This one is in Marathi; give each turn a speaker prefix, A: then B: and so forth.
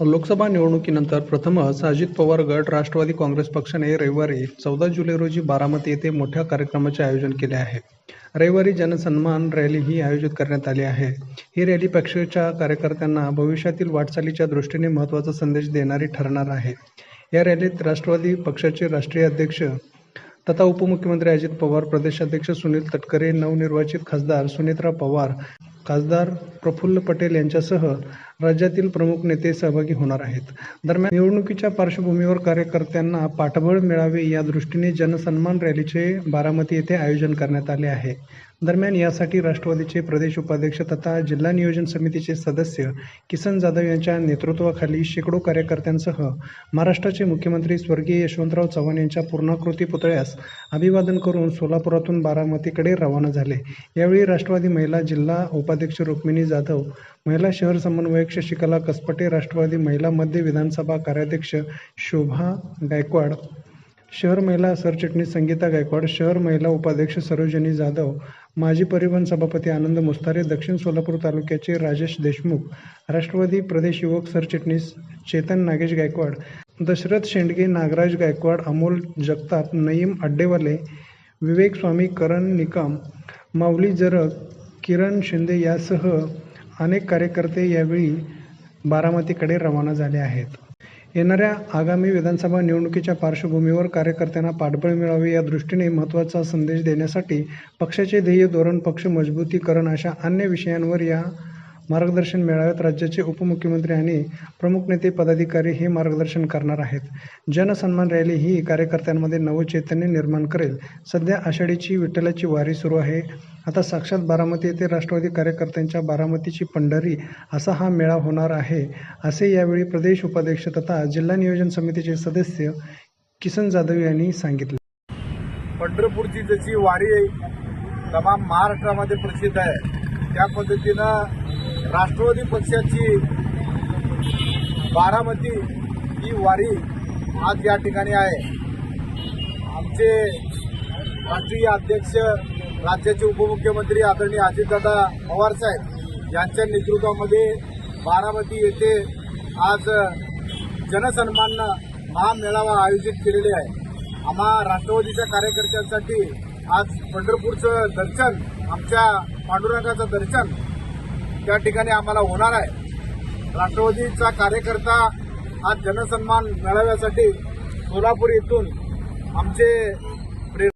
A: लोकसभा निवडणुकीनंतर प्रथमच अजित पवार गट राष्ट्रवादी काँग्रेस पक्षाने रविवारी चौदा जुलै रोजी बारामती येथे मोठ्या कार्यक्रमाचे आयोजन केले आहे. रविवारी जनसन्मान रॅली ही आयोजित करण्यात आली आहे. ही रॅली पक्षाच्या कार्यकर्त्यांना भविष्यातील वाटचालीच्या दृष्टीने महत्त्वाचा संदेश देणारी ठरणार आहे. या रॅलीत राष्ट्रवादी पक्षाचे राष्ट्रीय अध्यक्ष तथा उपमुख्यमंत्री अजित पवार प्रदेशाध्यक्ष सुनील तटकरे नवनिर्वाचित खासदार सुनेत्रा पवार खासदार प्रफुल्ल पटेल यांच्यासह राज्यातील प्रमुख नेते सहभागी होणार आहेत. दरम्यान निवडणुकीच्या पार्श्वभूमीवर कार्यकर्त्यांना पाठबळ मिळावे या दृष्टीने जनसन्मान रॅलीचे बारामती येथे आयोजन करण्यात आले आहे. दरम्यान यासाठी राष्ट्रवादीचे प्रदेश उपाध्यक्ष तथा जिल्हा नियोजन समितीचे सदस्य किसन जाधव यांच्या नेतृत्वाखाली शेकडो कार्यकर्त्यांसह महाराष्ट्राचे मुख्यमंत्री स्वर्गीय यशवंतराव चव्हाण यांच्या पूर्णाकृती पुतळ्यास अभिवादन करून सोलापुरातून बारामतीकडे रवाना झाले. यावेळी राष्ट्रवादी महिला जिल्हा उपाध्यक्ष रुक्मिणी जाधव महिला शहर समन्वयक शशिकला कसपटे राष्ट्रवादी महिला मध्य विधानसभा कार्याध्यक्ष शोभा गायकवाड शहर महिला सरचिटणीस संगीता गायकवाड शहर महिला उपाध्यक्ष सरोजनी जाधव माजी परिवहन सभापती आनंद मुस्तारे दक्षिण सोलापूर तालुक्याचे राजेश देशमुख राष्ट्रवादी प्रदेश युवक सरचिटणीस चेतन नागेश गायकवाड दशरथ शेंडगे नागराज गायकवाड अमोल जगताप नईम अड्डेवाले विवेक स्वामी करण निकम माऊली जरग किरण शिंदे यासह अनेक कार्यकर्ते यावेळी बारामतीकडे रवाना झाले आहेत. येणाऱ्या आगामी विधानसभा निवडणुकीच्या पार्श्वभूमीवर कार्यकर्त्यांना पाठबळ मिळावे या दृष्टीने महत्त्वाचा संदेश देण्यासाठी पक्षाचे ध्येय धोरण पक्ष मजबूतीकरण अशा अन्य विषयांवर या मार्गदर्शन मेळाव्यात राज्याचे उपमुख्यमंत्री आणि प्रमुख नेते पदाधिकारी हे मार्गदर्शन करणार आहेत. जनसन्मान रॅली ही कार्यकर्त्यांमध्ये नवचैतन्य निर्माण करेल. सध्या आषाढीची विठ्ठलाची वारी सुरू आहे. आता साक्षात बारामती येथे राष्ट्रवादी कार्यकर्त्यांच्या बारामतीची पंढरी असा हा मेळा होणार आहे असे यावेळी प्रदेश उपाध्यक्ष तथा जिल्हा नियोजन समितीचे सदस्य किसन जाधव यांनी सांगितले.
B: पंढरपूरची जशी वारी तमाम महाराष्ट्रामध्ये प्रसिद्ध आहे. त्या पद्धतीनं राष्ट्रवादी पक्षाची बारामती ही वारी आज या ठिकाणी आहे. आमचे राष्ट्रीय अध्यक्ष राज्याचे उपमुख्यमंत्री आदरणीय अजितदादा पवार साहेब यांच्या नेतृत्वामध्ये बारामती येथे आज जनसन्मान महामेळावा आयोजित केलेले आहे. आम्हा राष्ट्रवादीच्या कार्यकर्त्यांसाठी आज पंढरपूरचं दर्शन आमच्या पांडुरंगाचं दर्शन त्या ठिकाणी आम्हाला होणार आहे. राष्ट्रवादीचा कार्यकर्ता आज जनसन्मान मेळाव्यासाठी सोलापूर येथून आमचे